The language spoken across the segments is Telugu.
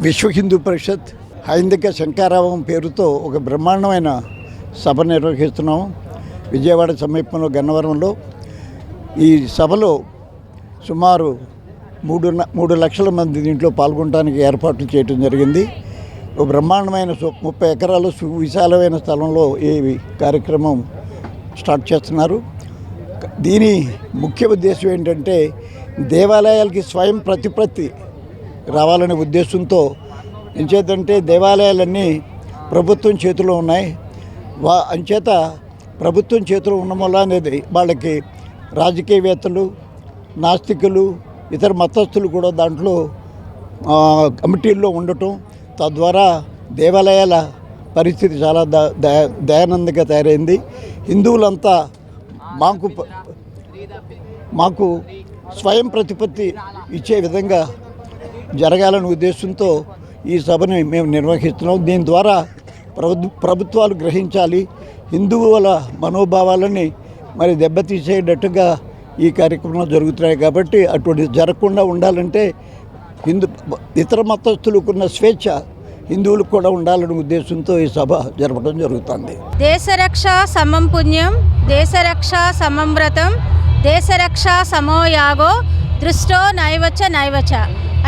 విశ్వ హిందూ పరిషత్ హైందిక శంకారావం పేరుతో ఒక బ్రహ్మాండమైన సభ నిర్వహిస్తున్నాము. విజయవాడ సమీపంలో గన్నవరంలో. ఈ సభలో సుమారు మూడు మూడు లక్షల మంది దీంట్లో పాల్గొనడానికి ఏర్పాట్లు చేయడం జరిగింది. ఒక బ్రహ్మాండమైన సు- ముప్పై ఎకరాలు విశాలమైన స్థలంలో ఈ కార్యక్రమం స్టార్ట్ చేస్తున్నారు. దీని ముఖ్య ఉద్దేశం ఏంటంటే దేవాలయాలకి స్వయం ప్రతిపత్తి రావాలనే ఉద్దేశంతో ఎంచేతంటే దేవాలయాలన్నీ ప్రభుత్వం చేతిలో ఉన్నాయి. వా అంచేత ప్రభుత్వం చేతిలో ఉండడం వల్ల అనేది వాళ్ళకి రాజకీయవేత్తలు నాస్తికులు ఇతర మతస్థులు కూడా దాంట్లో కమిటీల్లో ఉండటం తద్వారా దేవాలయాల పరిస్థితి చాలా ద దయానందంగా తయారైంది. హిందువులంతా మాకు మాకు స్వయం ప్రతిపత్తి ఇచ్చే విధంగా జరగాలనే ఉద్దేశంతో ఈ సభని మేము నిర్వహిస్తున్నాం. దీని ద్వారా ప్రభుత్వాలు గ్రహించాలి. హిందువుల మనోభావాలని మరి దెబ్బతీసేటట్టుగా ఈ కార్యక్రమాలు జరుగుతున్నాయి కాబట్టి అటువంటి జరగకుండా ఉండాలంటే హిందూ ఇతర మతస్థులకున్న స్వేచ్ఛ హిందువులకు కూడా ఉండాలనే ఉద్దేశంతో ఈ సభ జరపడం జరుగుతుంది. దేశరక్ష సమం పుణ్యం దేశరక్ష సమం వ్రతం దేశరక్ష సమో యాగో దృష్టో నైవచ నైవచ.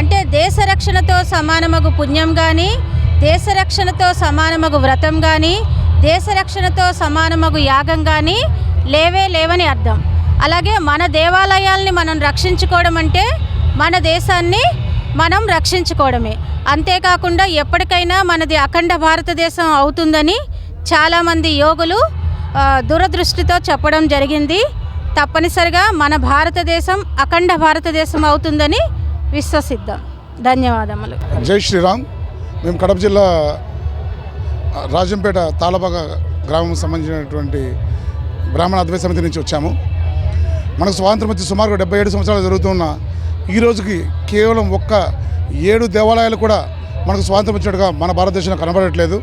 అంటే దేశరక్షణతో సమానమగు పుణ్యం కానీ దేశరక్షణతో సమానమగు వ్రతం కానీ దేశరక్షణతో సమానమగు యాగం కానీ లేవే లేవని అర్థం. అలాగే మన దేవాలయాల్ని మనం రక్షించుకోవడం అంటే మన దేశాన్ని మనం రక్షించుకోవడమే. అంతేకాకుండా ఎప్పటికైనా మనది అఖండ భారతదేశం అవుతుందని చాలామంది యోగులు దురదృష్టితో చెప్పడం జరిగింది. తప్పనిసరిగా మన భారతదేశం అఖండ భారతదేశం అవుతుందని విశ్వసిద్దాం ధన్యవాదములు. జై శ్రీరామ్. మేము కడప జిల్లా రాజంపేట తాళబాగ గ్రామం సంబంధించినటువంటి బ్రాహ్మణ అద్వైత సమితి నుంచి వచ్చాము. మనకు స్వాతంత్రం వచ్చి సుమారు డెబ్బై ఏడు సంవత్సరాలు జరుగుతున్న ఈ రోజుకి కేవలం ఒక్క ఏడు దేవాలయాలు కూడా మనకు స్వాతంత్రం వచ్చినట్టుగా మన భారతదేశంలో కనబడట్లేదు.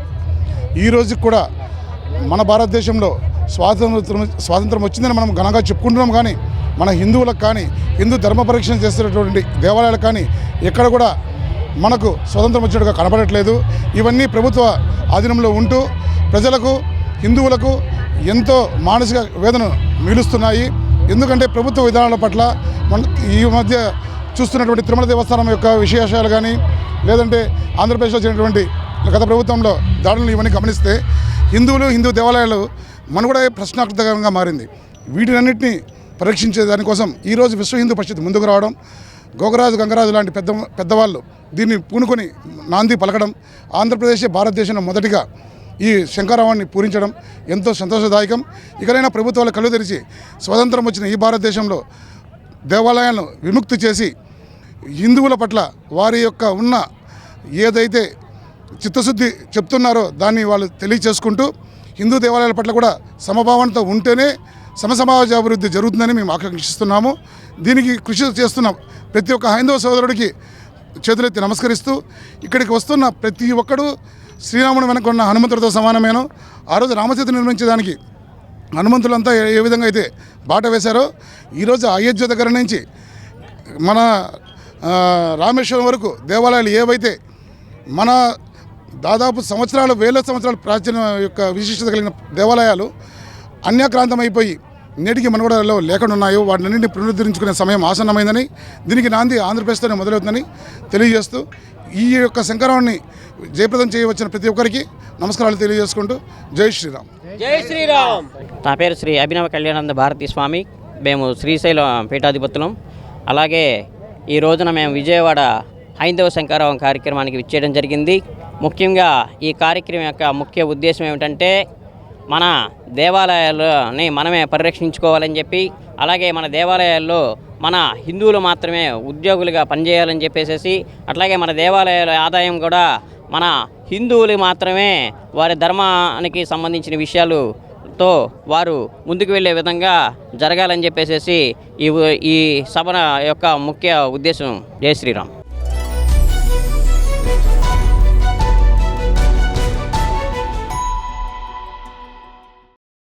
ఈ రోజుకి కూడా మన భారతదేశంలో స్వాతంత్రం స్వాతంత్రం వచ్చిందని మనం ఘనంగా చెప్పుకుంటున్నాం కానీ మన హిందువులకు కానీ హిందూ ధర్మ పరీక్షణ చేస్తున్నటువంటి దేవాలయాలు కానీ ఎక్కడ కూడా మనకు స్వతంత్రం వచ్చినట్టుగా కనబడట్లేదు ఇవన్నీ ప్రభుత్వ ఆధీనంలో ఉంటూ ప్రజలకు హిందువులకు ఎంతో మానసిక వేదన మిగులుస్తున్నాయి. ఎందుకంటే ప్రభుత్వ విధానాల పట్ల మన ఈ మధ్య చూస్తున్నటువంటి తిరుమల దేవస్థానం యొక్క విశేషాలు కానీ లేదంటే ఆంధ్రప్రదేశ్లో జరిగినటువంటి గత ప్రభుత్వంలో దాడులను ఇవన్నీ గమనిస్తే హిందువులు హిందూ దేవాలయాలు మనుగడ ప్రశ్నార్థకంగా మారింది. వీటినన్నింటినీ పరీక్షించే దానికోసం ఈరోజు విశ్వ హిందూ పరిషత్ ముందుకు రావడం గోగరాజు గంగరాజు లాంటి పెద్ద పెద్దవాళ్ళు దీన్ని పూనుకొని నాంది పలకడం ఆంధ్రప్రదేశ్ భారతదేశంలో మొదటిగా ఈ శంకరావాన్ని పూరించడం ఎంతో సంతోషదాయకం. ఇకనైనా ప్రభుత్వాలు కళ్ళు తెరిచి స్వతంత్రం వచ్చిన ఈ భారతదేశంలో దేవాలయాలను విముక్తి చేసి హిందువుల పట్ల వారి యొక్క ఉన్న ఏదైతే చిత్తశుద్ధి చెప్తున్నారో దాన్ని వాళ్ళు తెలియచేసుకుంటూ హిందూ దేవాలయాల పట్ల కూడా సమభావంతో ఉంటేనే సమసమాజ అభివృద్ధి జరుగుతుందని మేము ఆకాంక్షిస్తున్నాము. దీనికి కృషి చేస్తున్నాం. ప్రతి ఒక్క హైందవ సోదరుడికి చేతులెత్తి నమస్కరిస్తూ ఇక్కడికి వస్తున్న ప్రతి ఒక్కడు శ్రీరాముడు వెనక ఉన్న హనుమంతుడితో సమానమేను. ఆ రోజు రామసేతు నిర్మించడానికి హనుమంతులంతా ఏ- విధంగా అయితే బాట వేశారో ఈరోజు అయోధ్య దగ్గర నుంచి మన రామేశ్వరం వరకు దేవాలయాలు ఏవైతే మన దాదాపు సంవత్సరాలు వేల సంవత్సరాలు ప్రాచీన యొక్క విశిష్టత కలిగిన దేవాలయాలు అన్యాక్రాంతమైపోయి నేటికి మనుగడలో లేకుండా ఉన్నాయో వాటినన్నింటినీ పునరుద్ధరించుకునే సమయం ఆసన్నమైందని దీనికి నాంది ఆంధ్రప్రదేశ్తోనే మొదలవుతుందని తెలియజేస్తూ ఈ యొక్క శంకరాన్ని జయప్రదం చేయవచ్చిన ప్రతి ఒక్కరికి నమస్కారాలు తెలియజేసుకుంటూ జై శ్రీరామ్. జై శ్రీరామ్. నా పేరు శ్రీ అభినవ కళ్యాణానంద భారతీ స్వామి. మేము శ్రీశైలం పీఠాధిపతులం అలాగే ఈ రోజున మేము విజయవాడ హైందవ శంకరావం కార్యక్రమానికి విచ్చేయడం జరిగింది. ముఖ్యంగా ఈ కార్యక్రమం యొక్క ముఖ్య ఉద్దేశం ఏమిటంటే మన దేవాలయాలని మనమే పరిరక్షించుకోవాలని చెప్పి అలాగే మన దేవాలయాల్లో మన హిందువులు మాత్రమే ఉద్యోగులుగా పనిచేయాలని చెప్పేసి అట్లాగే మన దేవాలయాల ఆదాయం కూడా మన హిందువులు మాత్రమే వారి ధర్మానికి సంబంధించిన విషయాలుతో వారు ముందుకు వెళ్ళే విధంగా జరగాలని చెప్పేసి ఈ ఈ సభ యొక్క ముఖ్య ఉద్దేశం. జై శ్రీరామ్.